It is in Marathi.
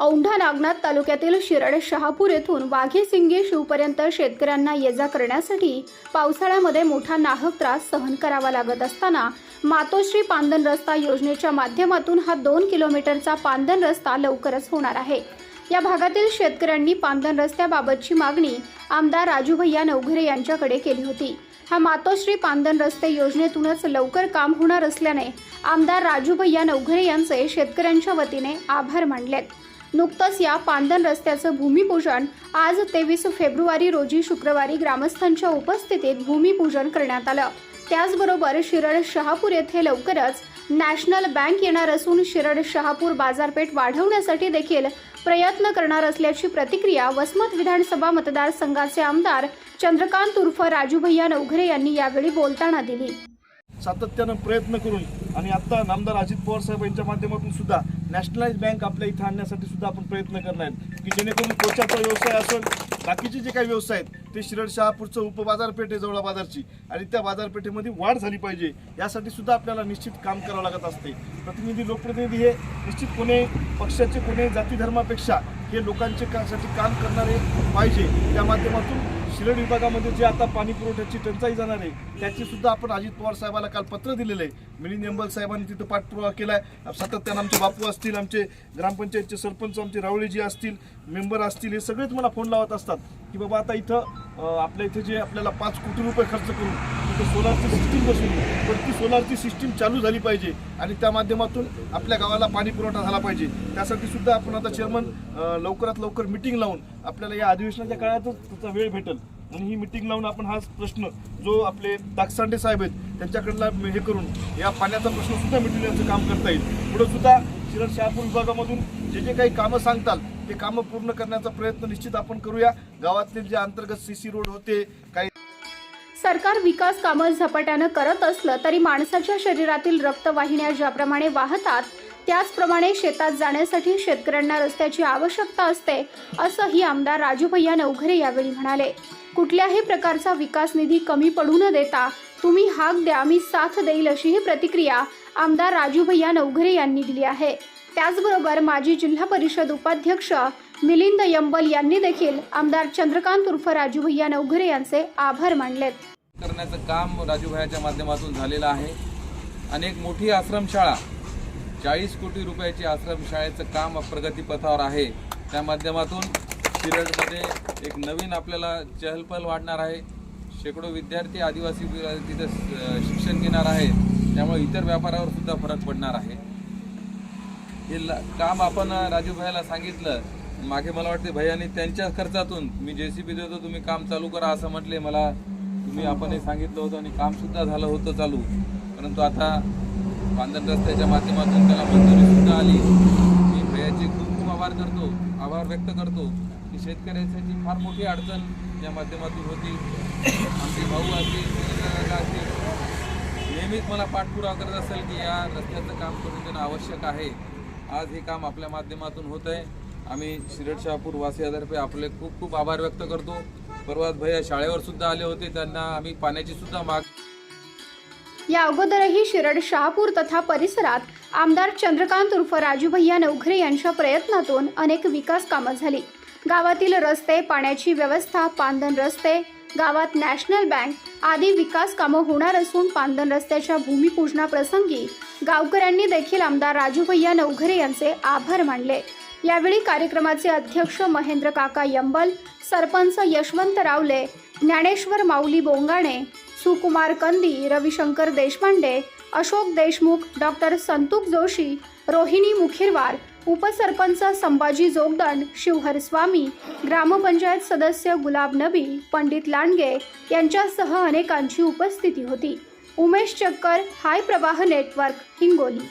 औंढा नागनाथ तालुक्यातील शिरड शहापूर येथून वाघे सिंगे शिवपर्यंत शेतकऱ्यांना ये जा करण्यासाठी पावसाळ्यामध्ये मोठा नाहक त्रास सहन करावा लागत असताना मातोश्री पांदन रस्ता योजनेच्या माध्यमातून हा दोन किलोमीटरचा पांदन रस्ता लवकरच होणार आहे. या भागातील शेतकऱ्यांनी पांदन रस्त्याबाबतची मागणी आमदार राजू भैया नवघरे यांच्याकडे केली होती. हा मातोश्री पांदन रस्ते योजनेतूनच लवकर काम होणार असल्याने आमदार राजू भैया नवघरे यांचे शेतकऱ्यांच्या वतीने आभार मानलेत. नुकतंच या पांदन रस्त्याचं भूमिपूजन आज तेवीस फेब्रुवारी रोजी शुक्रवारी ग्रामस्थांच्या उपस्थितीत भूमिपूजन करण्यात आलं. त्याचबरोबर शिरड शहापूर येथे लवकरच नॅशनल बँक येणार असून शिरड शहापूर बाजारपेठ वाढवण्यासाठी देखील प्रयत्न करणार असल्याची प्रतिक्रिया वसमत विधानसभा मतदारसंघाचे आमदार चंद्रकांत उर्फ राजूभैया नवघरे यांनी यावेळी बोलताना दिली. सातत्यानं प्रयत्न करून आणि आत्ता नामदार अजित पवार साहेब यांच्या माध्यमातून सुद्धा नॅशनलाइज बँक आपल्या इथं आणण्यासाठी सुद्धा आपण प्रयत्न करणार आहेत की जेणेकरून कोचाचा व्यवसाय असेल बाकीचे जे काही व्यवसाय आहेत ते शिरड शहापूरचं उपबाजारपेठ आहे जवळ बाजारची आणि त्या बाजारपेठेमध्ये वाढ झाली पाहिजे यासाठी सुद्धा आपल्याला निश्चित काम करावं लागत असते. प्रतिनिधी लोकप्रतिनिधी हे निश्चित कोणी पक्षाचे कोणी जाती धर्मापेक्षा हे लोकांचे का- साठी काम करणारे पाहिजे त्या माध्यमातून शिरड विभागामध्ये जे आता पाणी पुरवठ्याची टंचाई जाणार आहे त्याची सुद्धा आपण अजित पवार साहेबाला काल पत्र दिलेलं आहे. मिलिंद निंबल साहेबांनी तिथं पाठपुरावा केला आहे सातत्यानं आमचे बापू असतील आमचे ग्रामपंचायतचे सरपंच आमचे रावळेजी असतील मेंबर असतील हे सगळेच मला फोन लावत असतात की बाबा आता इथं आपल्या इथे जे आपल्याला पाच कोटी रुपये खर्च करून तर सोलारची सिस्टीम बसवली पण ती सोलारची सिस्टीम चालू झाली पाहिजे आणि त्या माध्यमातून आपल्या गावाला पाणी पुरवठा झाला पाहिजे. त्यासाठी सुद्धा आपण आता चेअरमन लवकरात लवकर मिटिंग लावून आपल्याला या अधिवेशनाच्या काळातच त्याचा वेळ भेटेल. आणि ही मिटिंग लावून आपण हा प्रश्न जो आपले दागसांडे साहेब आहेत त्यांच्याकडला हे करून या पाण्याचा प्रश्न सुद्धा मिटवण्याचं काम करता येईल. पुढे सुद्धा शिरड शहापूर विभागामधून जे जे काही कामं सांगताल ते कामं पूर्ण करण्याचा प्रयत्न निश्चित आपण करूया. गावातले जे अंतर्गत सी सी रोड होते काही सरकार विकास कामं झपाट्यानं करत असलं तरी माणसाच्या शरीरातील रक्तवाहिन्या ज्याप्रमाणे वाहतात त्याचप्रमाणे शेतात जाण्यासाठी शेतकऱ्यांना रस्त्याची आवश्यकता असते असंही आमदार राजूभैया नवघरे यावेळी म्हणाले. कुठल्याही प्रकारचा विकास निधी कमी पडू न देता तुम्ही हाक द्या मी साथ देईल अशी ही प्रतिक्रिया आमदार राजूभैया नवघरे यांनी दिली आहे. त्याचबरोबर माजी जिल्हा परिषद उपाध्यक्ष मिलिंद यंबल यांनी देखील आमदार चंद्रकांत उर्फ राजूभैया नवघरे यांचे आभार मानलेत. करण्याचं काम राजूभायाच्या माध्यमातून झालेलं आहे. अनेक मोठी आश्रमशाळा चाळीस कोटी रुपयाची आश्रमशाळेचं काम प्रगतीपथावर आहे. त्या माध्यमातून शिरडमध्ये एक नवीन आपल्याला चहलपहल वाढणार आहे. शेकडो विद्यार्थी आदिवासी तिथं शिक्षण घेणार आहेत त्यामुळे इतर व्यापारावर सुद्धा फरक पडणार आहे. हे ल- काम आपण राजूभाईला सांगितलं. मागे मला वाटते भैयानी त्यांच्या खर्चातून मी जे सी बी देतो तुम्ही काम चालू करा असं म्हटले. मला तुम्ही आपण हे सांगितलं होतं आणि कामसुद्धा झालं होतं चालू परंतु आता बांधण रस्त्याच्या माध्यमातून त्याला मंजुरीसुद्धा आली. मी भयाचे खूप खूप आभार करतो आभार व्यक्त करतो की शेतकऱ्यांसाठी फार मोठी अडचण या माध्यमातून होती. आमचे भाऊ असतील असतील नेहमीच मला पाठपुरावा करत असेल की या रस्त्याचं काम करून देणं आवश्यक आहे. आज हे काम आपल्या माध्यमातून होत आहे आम्ही शिरड शहापूर वासियातर्फे आपले खूप खूप आभार व्यक्त करतो. परवाच भैया. शाळेवर सुद्धा आले होते. त्यांना आम्ही पाण्याची सुद्धा माग या अगोदरही शिरड शहापूर तथा परिसरात आमदार चंद्रकांत उर्फ राजू भैया नवघरे यांच्या प्रयत्नातून अनेक विकास कामं झाली. गावातील रस्ते पाण्याची व्यवस्था पांदन रस्ते गावात नॅशनल बँक आदी विकास कामं होणार असून पांदन रस्त्याच्या भूमिपूजनाप्रसंगी गावकऱ्यांनी देखील आमदार राजूभैया नवघरे यांचे आभार मानले. यावेळी कार्यक्रमाचे अध्यक्ष महेंद्र काका यंबल सरपंच यशवंत रावले ज्ञानेश्वर माऊली बोंगाणे सुकुमार कंदी रविशंकर देशपांडे अशोक देशमुख डॉक्टर संतुक जोशी रोहिणी मुखिरवार उपसरपंच संभाजी जोगदंड शिवहर स्वामी ग्रामपंचायत सदस्य गुलाब नबी पंडित लांडगे यांच्यासह अनेकांची उपस्थिती होती. उमेश चक्कर हाय प्रवाह नेटवर्क हिंगोली.